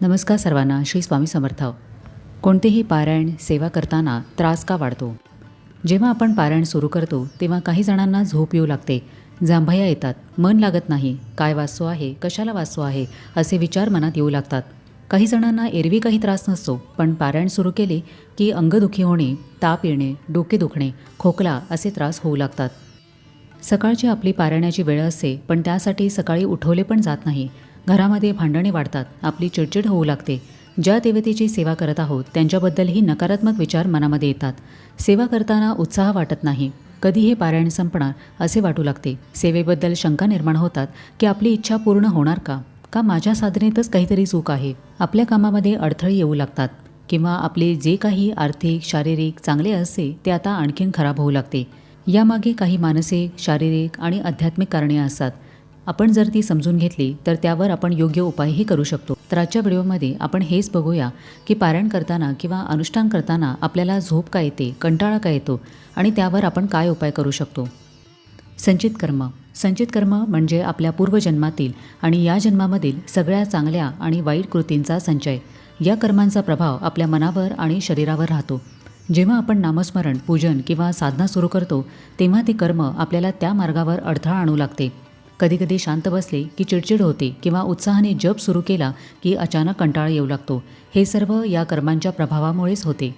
नमस्कार सर्वांना श्री स्वामी समर्थ. कोणतेही पारायण सेवा करताना त्रास का वाढतो? जेव्हा आपण पारायण सुरू करतो तेव्हा काही जणांना झोप येऊ लागते. जांभया येतात. मन लागत नाही. काय वाचतो आहे? कशाला वाचतो आहे? असे विचार मनात येऊ लागतात. काही जणांना एरवी काही त्रास नसतो पण पारायण सुरू केले की अंगदुखी होणे ताप येणे डोके दुखणे खोकला असे त्रास होऊ लागतात. सकाळची आपली पारायणाची वेळ असते पण त्यासाठी सकाळी उठवले पण जात नाही. घरामध्ये भांडणे वाढतात आपली चिडचिड होऊ लागते. ज्या देवतेची सेवा करत आहोत त्यांच्याबद्दलही नकारात्मक विचार मनामध्ये येतात. सेवा करताना उत्साह वाटत नाही. कधी हे पारायण संपणार असे वाटू लागते. सेवेबद्दल शंका निर्माण होतात की आपली इच्छा पूर्ण होणार का? का माझ्या साधनेतच काहीतरी चूक आहे? आपल्या कामामध्ये अडथळे येऊ लागतात. किंवा आपले जे काही आर्थिक शारीरिक चांगले असते ते आता आणखीन खराब होऊ लागते. यामागे काही मानसिक शारीरिक आणि आध्यात्मिक कारणे असतात. आपण जर ती समजून घेतली तर त्यावर आपण योग्य उपायही करू शकतो. तर आजच्या व्हिडिओमध्ये आपण हेच बघूया की पारायण करताना किंवा अनुष्ठान करताना आपल्याला झोप का येते कंटाळा का येतो आणि त्यावर आपण काय उपाय करू शकतो? संचित कर्म. संचित कर्म म्हणजे आपल्या पूर्वजन्मातील आणि या जन्मामधील सगळ्या चांगल्या आणि वाईट कृतींचा संचय. या कर्मांचा प्रभाव आपल्या मनावर आणि शरीरावर राहतो. जेव्हा आपण नामस्मरण पूजन किंवा साधना सुरू करतो तेव्हा ते कर्म आपल्याला त्या मार्गावर अडथळा आणू लागते. कधीकधी शांत बसले की चिडचिड होते किंवा उत्साहाने जप सुरू केला की अचानक कंटाळा येऊ लागतो. हे सर्व या कर्मांच्या प्रभावामुळेच होते.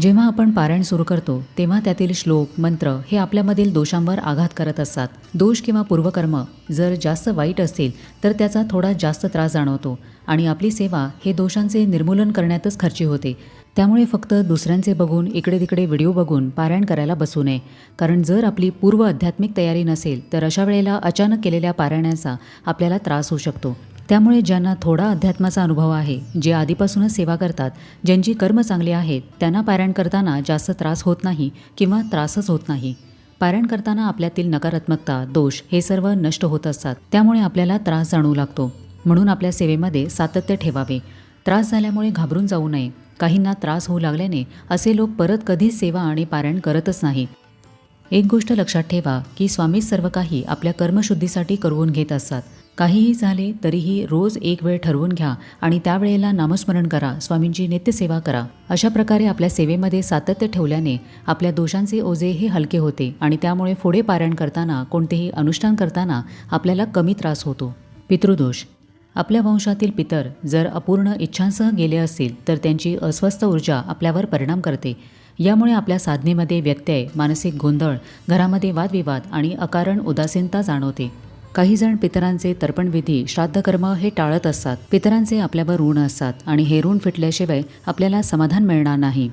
जेव्हा आपण पारायण सुरू करतो तेव्हा त्यातील श्लोक मंत्र हे आपल्यामधील दोषांवर आघात करत असतात. दोष किंवा पूर्वकर्म जर जास्त वाईट असतील तर त्याचा थोडा जास्त त्रास जाणवतो आणि आपली सेवा हे दोषांचे निर्मूलन करण्यातच खर्ची होते. त्यामुळे फक्त दुसऱ्यांचे बघून इकडे तिकडे व्हिडिओ बघून पारायण करायला बसू नये. कारण जर आपली पूर्व आध्यात्मिक तयारी नसेल तर अशा वेळेला अचानक केलेल्या पारायणाचा आपल्याला त्रास होऊ शकतो. त्यामुळे ज्यांना थोडा अध्यात्माचा अनुभव आहे जे आधीपासूनच सेवा करतात ज्यांची कर्म चांगली आहेत त्यांना पारायण करताना जास्त त्रास होत नाही किंवा त्रासच होत नाही. पारायण करताना आपल्यातील नकारात्मकता दोष हे सर्व नष्ट होत असतात. त्यामुळे आपल्याला त्रास जाणवू लागतो. म्हणून आपल्या सेवेमध्ये सातत्य ठेवावे. त्रास झाल्यामुळे घाबरून जाऊ नये. काहींना त्रास होऊ लागल्याने असे लोक परत कधीच सेवा आणि पारायण करतच नाही. एक गोष्ट लक्षात ठेवा की स्वामी सर्व काही आपल्या कर्मशुद्धीसाठी करवून घेत असतात. काहीही झाले तरीही रोज एक वेळ ठरवून घ्या आणि त्यावेळेला नामस्मरण करा स्वामींची नित्यसेवा करा. अशा प्रकारे आपल्या सेवेमध्ये सातत्य ठेवल्याने आपल्या दोषांचे ओझे हे हलके होते आणि त्यामुळे पुढे पारायण करताना कोणतेही अनुष्ठान करताना आपल्याला कमी त्रास होतो. पितृदोष आपल्या वंशातील पितर जर अपूर्ण इच्छांसह गेले असतील तर त्यांची अस्वस्थ ऊर्जा आपल्यावर परिणाम करते. यामुळे आपल्या साधनेमध्ये व्यत्यय मानसिक गोंधळ घरामध्ये वादविवाद आणि अकारण उदासीनता जाणवते. काही जण पितरांचे तर्पणविधी श्राद्धकर्म हे टाळत असतात. पितरांचे आपल्यावर ऋण असतात आणि हे ऋण फिटल्याशिवाय आपल्याला समाधान मिळणार नाही.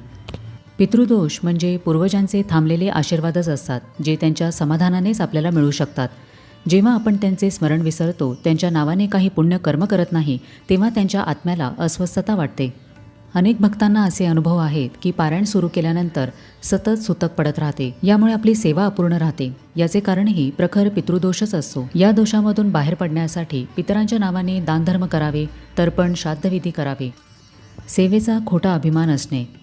पितृदोष म्हणजे पूर्वजांचे थांबलेले आशीर्वादच असतात जे त्यांच्या समाधानानेच आपल्याला मिळू शकतात. जेव्हा आपण त्यांचे स्मरण विसरतो त्यांच्या नावाने काही पुण्य कर्म करत नाही तेव्हा त्यांच्या आत्म्याला अस्वस्थता वाटते. अनेक भक्तांना असे अनुभव आहेत की पारायण सुरू केल्यानंतर सतत सुतक पडत राहते. यामुळे आपली सेवा अपूर्ण राहते. याचे कारणही प्रखर पितृदोषच असतो. या दोषामधून बाहेर पडण्यासाठी पितरांच्या नावाने दानधर्म करावे तर्पण श्राद्धविधी करावे. सेवेचा खोटा अभिमान असणे.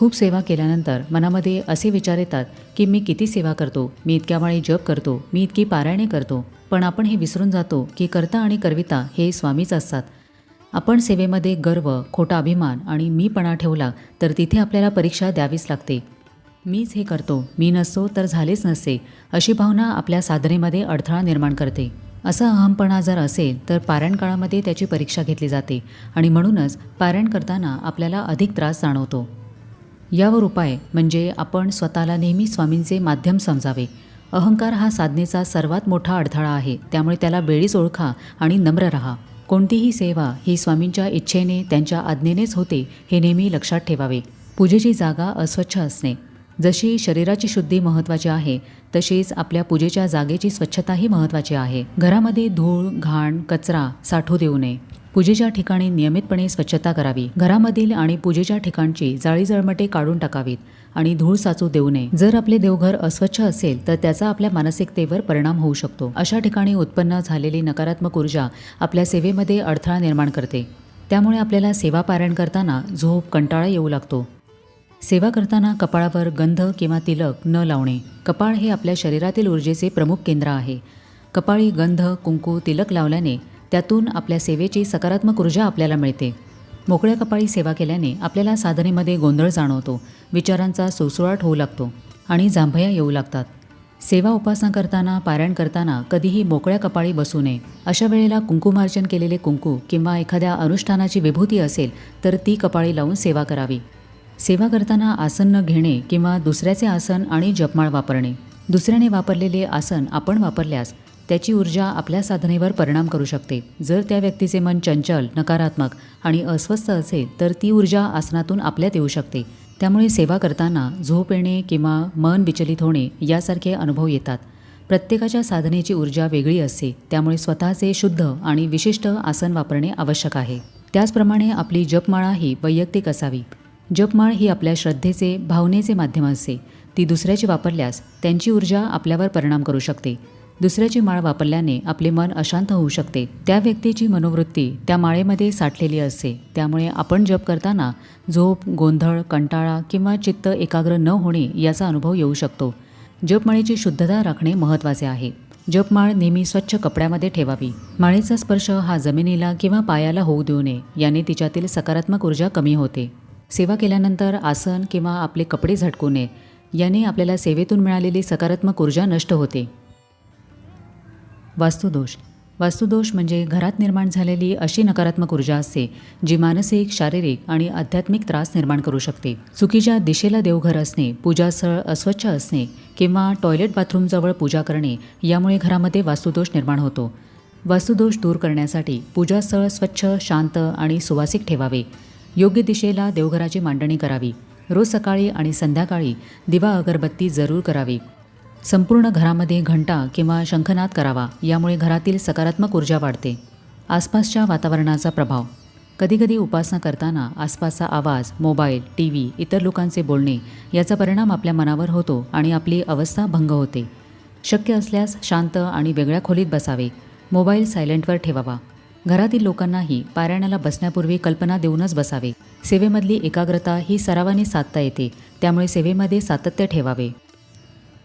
खूप सेवा केल्यानंतर मनामध्ये असे विचार येतात की मी किती सेवा करतो मी इतक्या वेळी जप करतो मी इतकी पारायणे करतो पण आपण हे विसरून जातो की कर्ता आणि करविता हे स्वामीच असतात. आपण सेवेमध्ये गर्व खोटा अभिमान आणि मीपणा ठेवला तर तिथे आपल्याला परीक्षा द्यावीच लागते. मीच हे करतो मी नसतो तर झालेच नसते अशी भावना आपल्या साधनेमध्ये अडथळा निर्माण करते. असा अहमपणा जर असेल तर पारायण काळामध्ये त्याची परीक्षा घेतली जाते आणि म्हणूनच पारायण करताना आपल्याला अधिक त्रास जाणवतो. यावर उपाय म्हणजे आपण स्वतःला नेहमी स्वामींचे माध्यम समजावे. अहंकार हा साधनेचा सर्वात मोठा अडथळा आहे. त्यामुळे त्याला वेळीच ओळखा आणि नम्र राहा. कोणतीही सेवा ही स्वामींच्या इच्छेने त्यांच्या आज्ञेनेच होते हे नेहमी लक्षात ठेवावे. पूजेची जागा अस्वच्छ असणे. जशी शरीराची शुद्धी महत्त्वाची आहे तशीच आपल्या पूजेच्या जागेची स्वच्छताही महत्त्वाची आहे. घरामध्ये धूळ घाण कचरा साठू देऊ नये. पूजेच्या ठिकाणी नियमितपणे स्वच्छता करावी. घरामधील आणि पूजेच्या ठिकाणची जाळी जळमटे काढून टाकावीत आणि धूळ साचू देऊ नये. जर आपले देवघर अस्वच्छ असेल तर त्याचा आपल्या मानसिकतेवर परिणाम होऊ शकतो. अशा ठिकाणी उत्पन्न झालेली नकारात्मक ऊर्जा आपल्या सेवेमध्ये अडथळा निर्माण करते. त्यामुळे आपल्याला सेवा पारायण करताना झोप कंटाळा येऊ लागतो. सेवा करताना कपाळावर गंध किंवा तिलक न लावणे. कपाळ हे आपल्या शरीरातील ऊर्जेचे प्रमुख केंद्र आहे. कपाळी गंध कुंकू तिलक लावल्याने त्यातून आपल्या सेवेची सकारात्मक ऊर्जा आपल्याला मिळते. मोकळ्या कपाळी सेवा केल्याने आपल्याला साधनेमध्ये गोंधळ जाणवतो विचारांचा सुळसुळाट होऊ लागतो आणि जांभया येऊ लागतात. सेवा उपासना करताना पारायण करताना कधीही मोकळ्या कपाळी बसू नये. अशा वेळेला कुंकुमार्चन केलेले कुंकू किंवा एखाद्या अनुष्ठानाची विभूती असेल तर ती कपाळी लावून सेवा करावी. सेवा करताना आसन न घेणे किंवा दुसऱ्याचे आसन आणि जपमाळ वापरणे. दुसऱ्याने वापरलेले आसन आपण वापरल्यास त्याची ऊर्जा आपल्या साधनेवर परिणाम करू शकते. जर त्या व्यक्तीचे मन चंचल नकारात्मक आणि अस्वस्थ असेल तर ती ऊर्जा आसनातून आपल्यात येऊ शकते. त्यामुळे सेवा करताना झोप येणे किंवा मन विचलित होणे यासारखे अनुभव येतात. प्रत्येकाच्या साधनेची ऊर्जा वेगळी असते. त्यामुळे स्वतःचे शुद्ध आणि विशिष्ट आसन वापरणे आवश्यक आहे. त्याचप्रमाणे आपली जपमाळा ही वैयक्तिक असावी. जपमाळ ही आपल्या श्रद्धेचे भावनेचे माध्यम असते. ती दुसऱ्याची वापरल्यास त्यांची ऊर्जा आपल्यावर परिणाम करू शकते. दुसऱ्याची माळ वापरल्याने आपले मन अशांत होऊ शकते. त्या व्यक्तीची मनोवृत्ती त्या माळेमध्ये साठलेली असते. त्यामुळे आपण जप करताना झोप गोंधळ कंटाळा किंवा चित्त एकाग्र न होणे याचा अनुभव येऊ शकतो. जपमाळेची शुद्धता राखणे महत्त्वाचे आहे. जपमाळ नेहमी स्वच्छ कपड्यामध्ये ठेवावी. माळेचा स्पर्श हा जमिनीला किंवा पायाला होऊ देऊ नये याने तिच्यातील सकारात्मक ऊर्जा कमी होते. सेवा केल्यानंतर आसन किंवा आपले कपडे झटकू नये याने आपल्याला सेवेतून मिळालेली सकारात्मक ऊर्जा नष्ट होते. वास्तुदोष. वास्तुदोष म्हणजे घरात निर्माण झालेली अशी नकारात्मक ऊर्जा असते जी मानसिक शारीरिक आणि आध्यात्मिक त्रास निर्माण करू शकते. चुकीच्या दिशेला देवघर असणे पूजास्थळ अस्वच्छ असणे किंवा टॉयलेट बाथरूमजवळ पूजा करणे यामुळे घरामध्ये वास्तुदोष निर्माण होतो. वास्तुदोष दूर करण्यासाठी पूजास्थळ स्वच्छ शांत आणि सुवासिक ठेवावे. योग्य दिशेला देवघराची मांडणी करावी. रोज सकाळी आणि संध्याकाळी दिवा अगरबत्ती जरूर करावी. संपूर्ण घरामध्ये घंटा किंवा शंखनाद करावा यामुळे घरातील सकारात्मक ऊर्जा वाढते. आसपासच्या वातावरणाचा प्रभाव. कधीकधी उपासना करताना आसपासचा आवाज मोबाईल टी व्ही इतर लोकांचे बोलणे याचा परिणाम आपल्या मनावर होतो आणि आपली अवस्था भंग होते. शक्य असल्यास शांत आणि वेगळ्या खोलीत बसावे. मोबाईल सायलेंटवर ठेवावा. घरातील लोकांनाही पारायणाला बसण्यापूर्वी कल्पना देऊनच बसावे. सेवेमधली एकाग्रता ही सरावाने साधता येते त्यामुळे सेवेमध्ये सातत्य ठेवावे.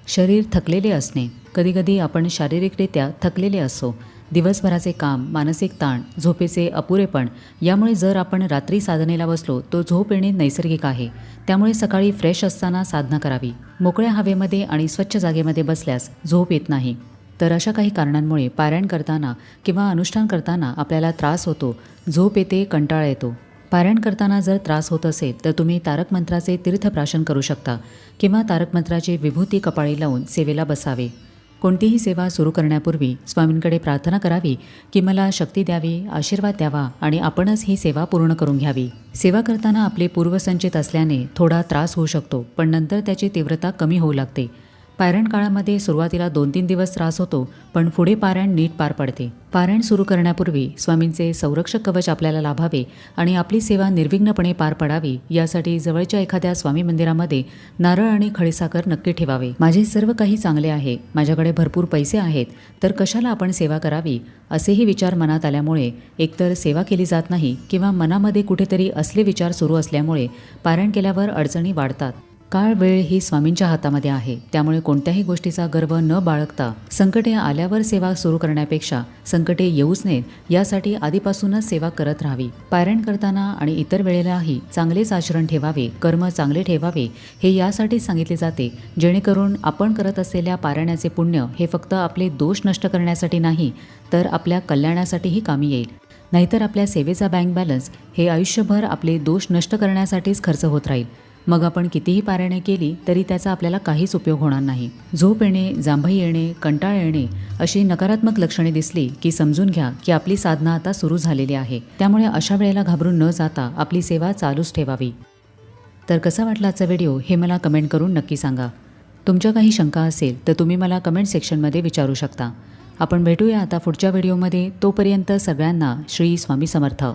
शरीर थकलेले असणे कधीकधी आपण शारीरिकरित्या थकलेले असतो दिवसभराचे काम मानसिक ताण झोपेचे अपुरेपण यामुळे जर आपण रात्री साधनेला बसलो तो झोप येणे नैसर्गिक आहे. त्यामुळे सकाळी फ्रेश असताना साधना करावी. मोकळ्या हवेमध्ये आणि स्वच्छ जागेमध्ये बसल्यास झोप येत नाही. तर अशा काही कारणांमुळे पारायण करताना किंवा अनुष्ठान करताना आपल्याला त्रास होतो झोप येते कंटाळा येतो. पारायण करताना जर त्रास होत असेल तर तुम्ही तारक मंत्राचे तीर्थप्राशन करू शकता किंवा तारक मंत्राची विभूती कपाळी लावून सेवेला बसावे. कोणतीही सेवा सुरू करण्यापूर्वी स्वामींकडे प्रार्थना करावी की मला शक्ती द्यावी आशीर्वाद द्यावा आणि आपणच ही सेवा पूर्ण करून घ्यावी. सेवा करताना आपले पूर्वसंचित असल्याने थोडा त्रास होऊ शकतो पण नंतर त्याची तीव्रता कमी होऊ लागते. पारायण काळामध्ये सुरुवातीला दोन तीन दिवस त्रास होतो पण पुढे पारायण नीट पार पडते. पारायण सुरू करण्यापूर्वी स्वामींचे संरक्षक कवच आपल्याला लाभावे आणि आपली सेवा निर्विघ्नपणे पार पडावी यासाठी जवळच्या एखाद्या स्वामी मंदिरामध्ये नारळ आणि खडीसाखर नक्की ठेवावे. माझे सर्व काही चांगले आहे माझ्याकडे भरपूर पैसे आहेत तर कशाला आपण सेवा करावी असेही विचार मनात आल्यामुळे एकतर सेवा केली जात नाही किंवा मनामध्ये कुठेतरी असले विचार सुरू असल्यामुळे पारायण केल्यावर अडचणी वाढतात. काळ वेळ ही स्वामींच्या हातामध्ये आहे. त्यामुळे कोणत्याही गोष्टीचा गर्व न बाळगता संकटे आल्यावर सेवा सुरू करण्यापेक्षा संकटे येऊच नयेत यासाठी आधीपासूनच सेवा करत राहावी. पारायण करताना आणि इतर वेळेलाही चांगलेच आचरण ठेवावे कर्म चांगले ठेवावे हे यासाठी सांगितले जाते. जेणेकरून आपण करत असलेल्या पारायणाचे पुण्य हे फक्त आपले दोष नष्ट करण्यासाठी नाही तर आपल्या कल्याणासाठीही कामी येईल. नाहीतर आपल्या सेवेचा बँक बॅलन्स हे आयुष्यभर आपले दोष नष्ट करण्यासाठीच खर्च होत राहील. मग आपण कितीही पारायणे केली तरी त्याचा आपल्याला काहीच उपयोग होणार नाही. झोप येणे जांभई येणे कंटाळ येणे अशी नकारात्मक लक्षणे दिसली की समजून घ्या की आपली साधना आता सुरू झालेली आहे. त्यामुळे अशा वेळेला घाबरून न जाता आपली सेवा चालूच ठेवावी. तर कसा वाटला आजचा व्हिडिओ हे मला कमेंट करून नक्की सांगा. तुमच्या काही शंका असेल तर तुम्ही मला कमेंट सेक्शनमध्ये विचारू शकता. आपण भेटूया आता पुढच्या व्हिडिओमध्ये. तोपर्यंत सगळ्यांना श्री स्वामी समर्थ.